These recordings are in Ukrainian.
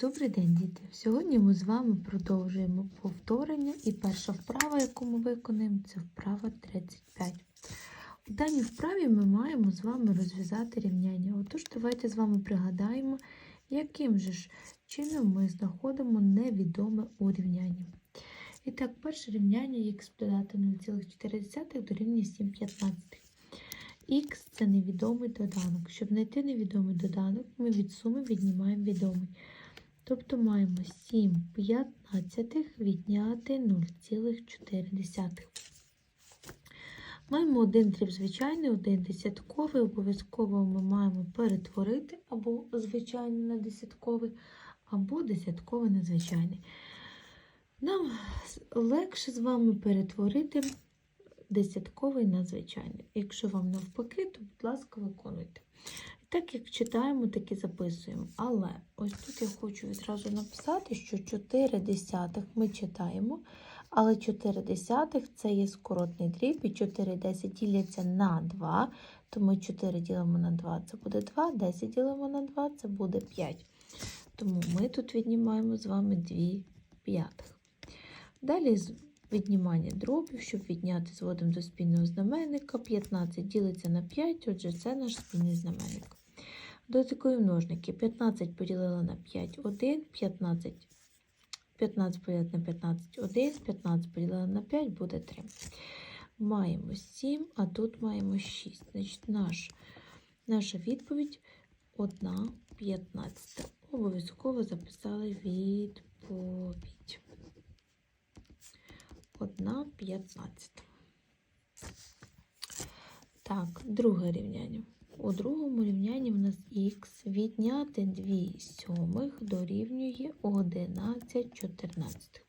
Добрий день, діти! Сьогодні ми з вами продовжуємо повторення, і перша вправа, яку ми виконуємо, це вправа 35. У даній вправі ми маємо з вами розв'язати рівняння. Отож, давайте з вами пригадаємо, яким же ж чином ми знаходимо невідоме у рівнянні. І так, перше рівняння х додати 0,4 дорівнює 7,15. Х це невідомий доданок. Щоб знайти невідомий доданок, ми від суми віднімаємо відомий. Тобто маємо 7 п'ятнадцятих відняти 0,4. Маємо один дріб звичайний, один десятковий. Обов'язково ми маємо перетворити або звичайний на десятковий, або десятковий на звичайний. Нам легше з вами перетворити десятковий на звичайний. Якщо вам навпаки, то, будь ласка, виконуйте. Так як читаємо, так і записуємо. Але ось тут я хочу відразу написати, що 4 десятих ми читаємо, але 4 десятих це є скоротний дріб, і 4 10 діляться на 2, тому 4 ділимо на 2 це буде 2, 10 ділимо на 2 це буде 5. Тому ми тут віднімаємо з вами 2 п'ятих. Далі віднімання дробів, щоб відняти зводимо до спільного знаменника. 15 ділиться на 5, отже, це наш спільний знаменник. Додаткові множники. 15 поділили на 5, 1, 15. 15 поділити на 15, 1, 15 поділили на 5, буде 3. Маємо 7, а тут маємо 6. Значить, наш, наша відповідь 1 15. Обов'язково записали відповідь. 1 15. Так, друге рівняння. У другому рівнянні в нас х відняти 2 сьомих дорівнює 11 14.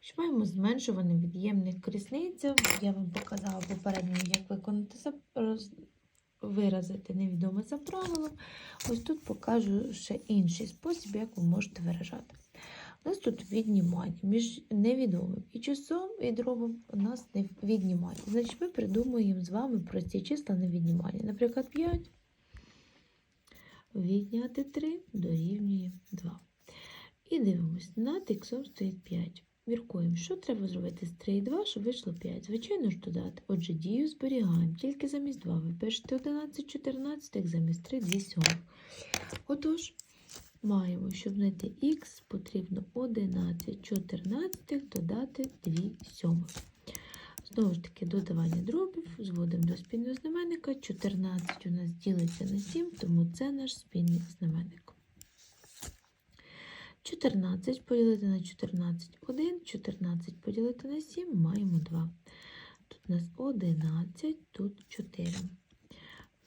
Що маємо зменшуваний від'ємник різниця. Я вам показала попередньо, як виконати виразити невідоме за правилом. Ось тут покажу ще інший спосіб, як ви можете виражати. У нас тут віднімання між невідомим і числом і дробом у нас не віднімання. Значить, ми придумуємо з вами прості числа на віднімання. Наприклад, 5 відняти 3 дорівнює 2. І дивимося, над х стоїть 5. Міркуємо, що треба зробити з 3 і 2, щоб вийшло 5. Звичайно ж додати. Отже, дію зберігаємо. Тільки замість 2 ви пишете 11, 14, як замість 3, 2 сьомих. Отож, маємо, щоб знайти х, потрібно 11 14 додати 2 сьомих. Знову ж таки, додавання дробів, зводимо до спільного знаменника. 14 у нас ділиться на 7, тому це наш спільний знаменник. 14 поділити на 14 1, 14 поділити на 7, маємо 2. Тут у нас 11, тут 4.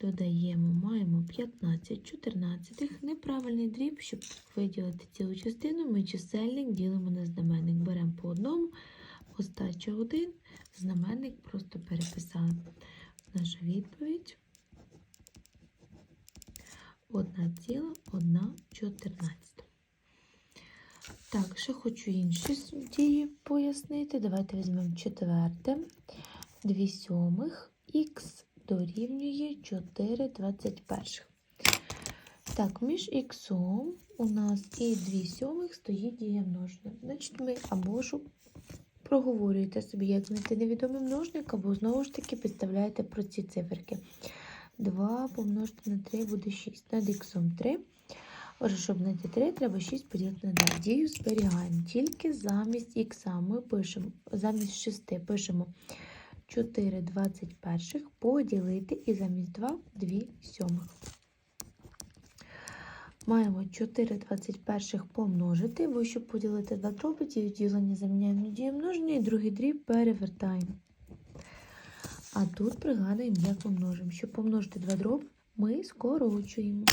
Додаємо, маємо 15 14. Неправильний дріб, щоб виділити цілу частину, ми чисельник ділимо на знаменник. Беремо по одному, остача 1, знаменник просто переписали. Наша відповідь 1,114. Так, ще хочу інші дії пояснити. Давайте візьмемо четверте, 2 сьомих, х дорівнює 4 21. Так, між х у нас і 2 сьомих стоїть дія множення. Значить, ми або ж проговорюєте собі, як знайти невідомий множник, або знову ж таки підставляєте про ці циферки. 2 помножити на 3 буде 6. Над х 3. Отже, щоб знайти 3, треба 6 поділити на 2. Дію зберігаємо. Тільки замість х ми пишемо, замість 6 пишемо 4 21 поділити і замість 2 2 сьомих. Маємо 4 21 помножити, щоб поділити два дроби, дію ділення заміняємо на дію множення і другий дріб перевертаємо. А тут пригадуємо, як ми множимо. Щоб помножити два дроби, ми скорочуємо.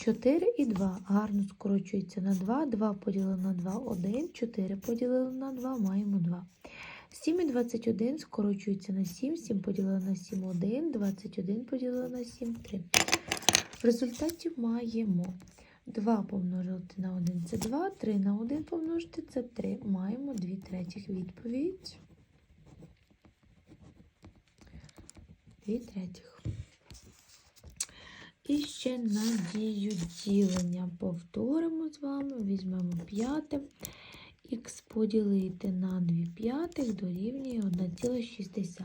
4 і 2 гарно скорочується на 2, 2 поділили на 2, 1, 4 поділили на 2, маємо 2. 7 і 21 скорочується на 7, 7 поділили на 7, 1, 21 поділили на 7, 3. В результаті маємо 2 помножити на 1 це 2, 3 на 1 помножити це 3. Маємо 2 третіх відповідь. 2 третіх. І ще на дію ділення. Повторимо з вами, візьмемо п'яте. Х поділити на 2 п'ятих дорівнює 1,6.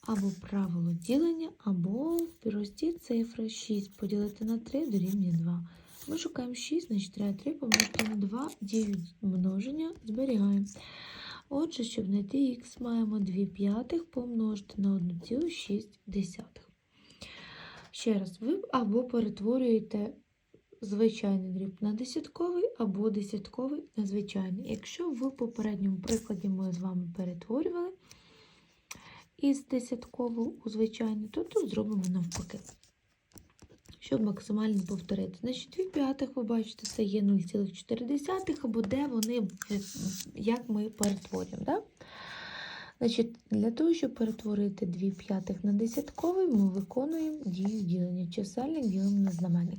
Або правило ділення, або в прості цифри 6 поділити на 3 дорівнює 2. Ми шукаємо 6, значить треба 3 помножити на 2, дію множення зберігаємо. Отже, щоб знайти х, маємо 2 п'ятих помножити на 1,6. Ще раз, ви або перетворюєте звичайний дріб на десятковий, або десятковий на звичайний. Якщо в попередньому прикладі ми з вами перетворювали із десяткового у звичайний, то тут зробимо навпаки. Щоб максимально повторити. Значить, 2 п'ятих, ви бачите, це є 0,4, або де вони, як ми перетворюємо. Да? Значить, Для того, щоб перетворити 2 п'ятих на десятковий, ми виконуємо дію ділення. Чисельник ділимо на знаменник.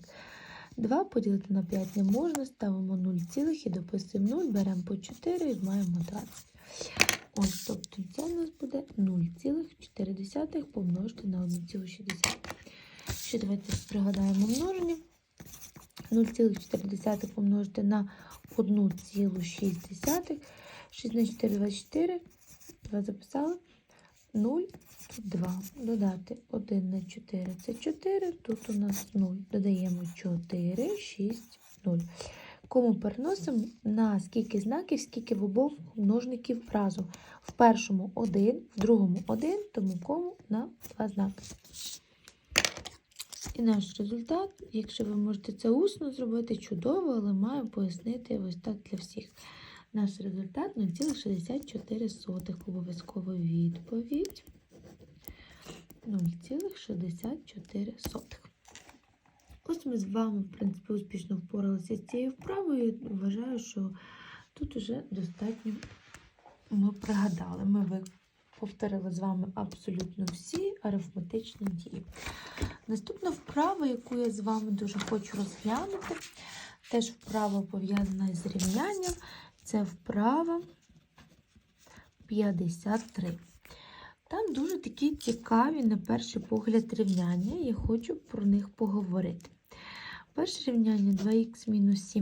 2 поділити на 5 не можна, ставимо 0 цілих і дописуємо 0, беремо по 4 і маємо 20. Ось, тобто це у нас буде 0,4 помножити на 1,60. Ще давайте пригадаємо множення. 0,4 помножити на 1,6. 6 на 4 24. 2 записали. 0, тут 2. Додати 1 на 4 це 4. Тут у нас 0. Додаємо 4, 6, 0. Кому переносимо на скільки знаків, скільки в обох множників разом. В першому 1, в другому 1, тому кому на 2 знаки. І наш результат, якщо ви можете це усно зробити, чудово, але маю пояснити ось так для всіх. Наш результат 0,64 обов'язкова відповідь. 0,64. Ось ми з вами, в принципі, успішно впоралися з цією вправою. Вважаю, що тут уже достатньо ми пригадали. Ми повторили з вами абсолютно всі арифметичні дії. Наступна вправа, яку я з вами дуже хочу розглянути, теж вправа пов'язана з рівнянням. Це вправа 53. Там дуже такі цікаві, на перший погляд, рівняння. Я хочу про них поговорити. Перше рівняння 2х мінус 7